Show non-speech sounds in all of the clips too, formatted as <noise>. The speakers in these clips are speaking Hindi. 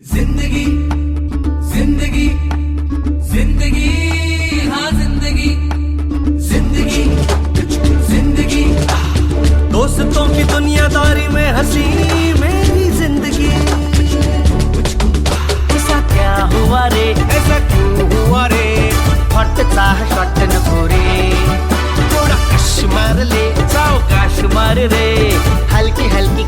ज़िंदगी ज़िंदगी ज़िंदगी हाँ ज़िंदगी ज़िंदगी ज़िंदगी। दोस्तों की दुनियादारी में हँसी मेरी ज़िंदगी। ऐसा क्या हुआ रे? ऐसा क्यों हुआ रे? हॉटचा शॉट नको रे थोड़ा कश मार ले सावकाश मार रे। हलकी हलकी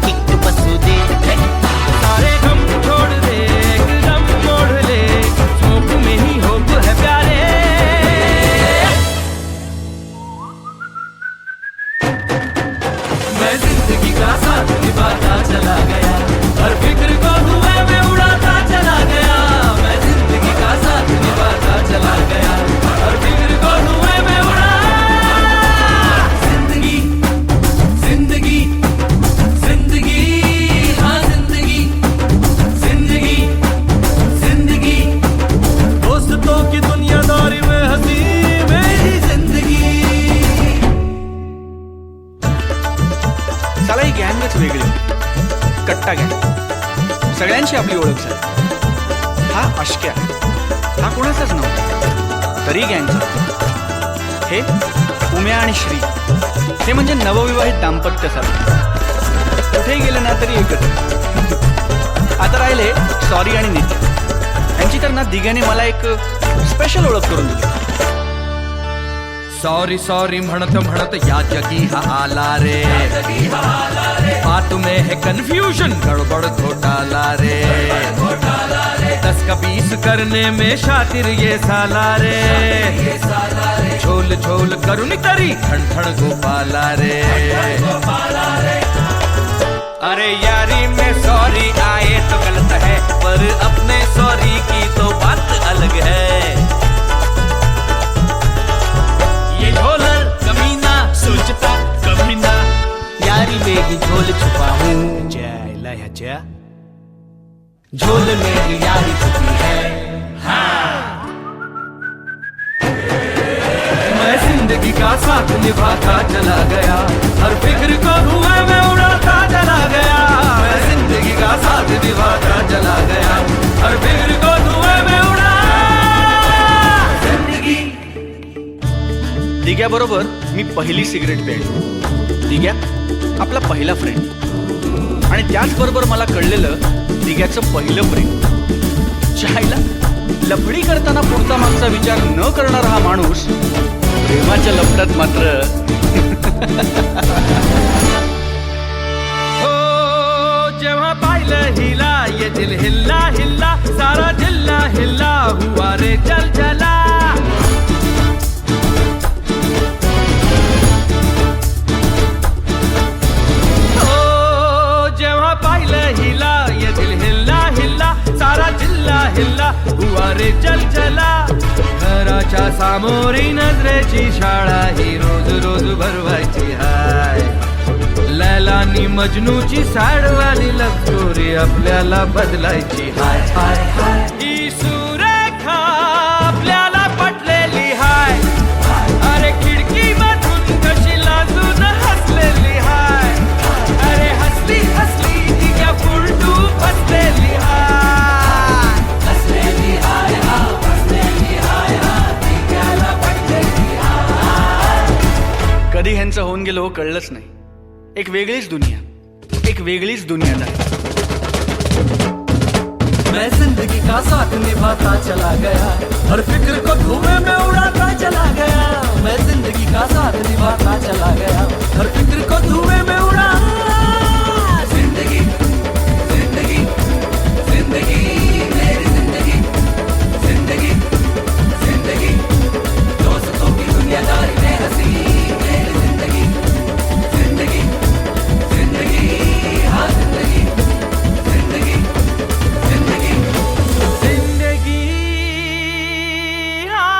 रंगच वेगळे. कट्टा घ्या. सगळ्यांशी आपली ओळख झाली. हा अशक्या हा कोणाचाच नव्हता. तरी गँगचा हे उम्या आणि श्री. हे म्हणजे नवविवाहित दाम्पत्य सारखं. कुठेही गेले ना तरी एकच. आता राहिले सॉरी आणि नीती यांची तर ना दिघ्याने मला एक स्पेशल ओळख करून दिली. सॉरी सॉरी म्हणत म्हणत या जगी हा आला रे। बात में है कन्फ्यूज़न गड़बड़ घोटाला रे। दस का बीस करने में शातिर ये साला रे। झोल झोल करुण तरी ठण ठण गोपाला रे। अरे यारी में सॉरी आए तो गलत है, पर छुपा हूँ। जायला ह्याच्या झोल में यारी छुपी है। मैं ज़िंदगी का साथ निभाता चला गया। हर फ़िक्र को धुएँ में उड़ाता चला गया। मैं ज़िंदगी का साथ निभाता चला गया। हर फ़िक्र को धुएँ में उड़ा। ज़िंदगी। दिग्याबरोबर मी पहिली सिगरेट प्यायली दिग्या आपला पहिला फ्रेंड आणि त्याचबरोबर मला कळलेलं दिग्याचं पहिलं प्रेम. चायला लफडी करताना पुढचा मागचा विचार न करणारा हा माणूस प्रेमाच्या लफड्यात मात्र. <laughs> हो जेव्हा पाहिलं हिला ये हिल्ला हिल्ला रे चल चला. घराच्या सामोरी नजरेची शाळा ही रोज रोज भरवायची हाय. लैलानी मजनूची साडवाली लव आपल्याला बदलायची हाय. हाय हाय ह्यांचं होऊन गेलो कळलंच नाही. एक वेगळीच दुनिया. एक वेगळीच दुनियादारी मैं ज़िंदगी का साथ निभाता चला गया. हर फ़िक्र को धुएँ में उड़ाता चला गया. मैं ज़िंदगी का साथ निभाता चला